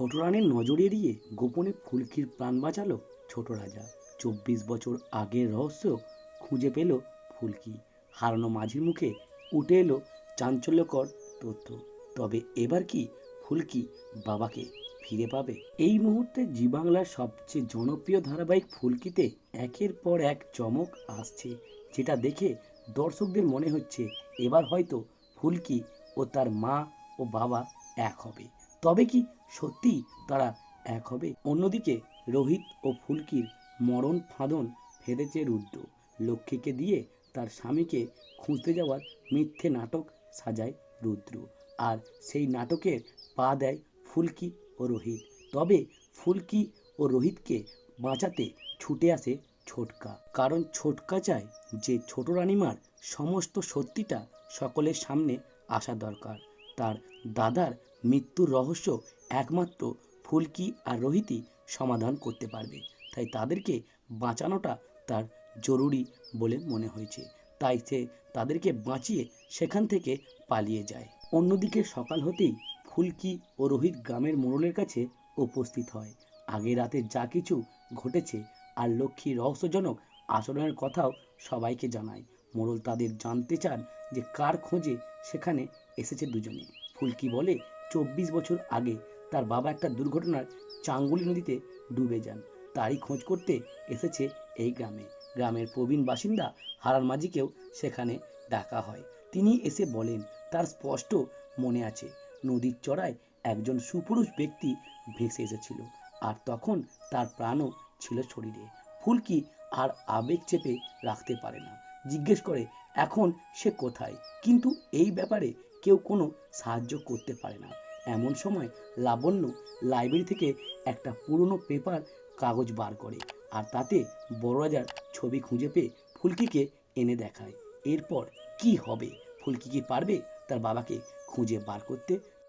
ছোট রানীর নজর এড়িয়ে গোপনে ফুলকির প্রাণ বাঁচালো ছোট রাজা। চব্বিশ বছর আগের রহস্য খুঁজে পেল ফুলকি। হারানো মাঝির মুখে উঠে এলো চাঞ্চল্যকর তথ্য। তবে এবার কি ফুলকি বাবাকে ফিরে পাবে? এই মুহূর্তে জি বাংলার সবচেয়ে জনপ্রিয় ধারাবাহিক ফুলকিতে একের পর এক চমক আসছে, যেটা দেখে দর্শকদের মনে হচ্ছে এবার হয়তো ফুলকি ও তার মা ও বাবা এক হবে। তবে কি সত্যি তারা এক হবে? অন্যদিকে রোহিত ও ফুলকির মরণ ফাঁদন ফেলেছে রুদ্র। লক্ষ্মীকে দিয়ে তার স্বামীকে খুঁজতে যাওয়ার মিথ্যে নাটক সাজায় রুদ্র। আর সেই নাটকের পা দেয় ফুলকি ও রোহিত। তবে ফুলকি ও রোহিতকে বাঁচাতে ছুটে আসে ছোটকা। কারণ ছোটকা চায় যে ছোট রানিমার সমস্ত সত্যিটা সকলের সামনে আসা দরকার। তার দাদার মৃত্যুর রহস্য একমাত্র ফুলকি আর রোহিতই সমাধান করতে পারবে। তাই তাদেরকে বাঁচানোটা তার জরুরি বলে মনে হয়েছে। তাই সে তাদেরকে বাঁচিয়ে সেখান থেকে পালিয়ে যায়। অন্যদিকে সকাল হতেই ফুলকি ও রোহিত গ্রামের মোড়লের কাছে উপস্থিত হয়। আগে রাতে যা কিছু ঘটেছে আর লক্ষ্মী রহস্যজনক আচরণের কথাও সবাইকে জানায়। মোড়ল তাদের জানতে চান যে কার খোঁজে সেখানে এসেছে দুজনে। ফুলকি বলে, চব্বিশ বছর আগে তার বাবা একটা দুর্ঘটনার চাঙ্গুলি নদীতে ডুবে যান। তারই খোঁজ করতে এসেছে এই গ্রামে। গ্রামের প্রবীণ বাসিন্দা হারান মাঝিকেও সেখানে ডাকা হয়। তিনি এসে বলেন, তার স্পষ্ট মনে আছে, নদীর চড়ায় একজন সুপুরুষ ব্যক্তি ভেসে এসেছিল আর তখন তার প্রাণও ছিল শরীরে। ফুলকি আর আবেগ চেপে রাখতে পারে না। জিজ্ঞেস করে, এখন সে কোথায়? কিন্তু এই ব্যাপারে কেউ কোনো সাহায্য করতে পারে না। এমন সময় লাবণ্য লাইব্রেরি থেকে একটা পুরনো পেপার কাগজ বার করে আর তাতে বড় রাজার ছবি খুঁজে পেয়ে ফুলকিকে এনে দেখায়। এরপর কি হবে? ফুলকি কি পারবে তার বাবাকে খুঁজে বার করতে?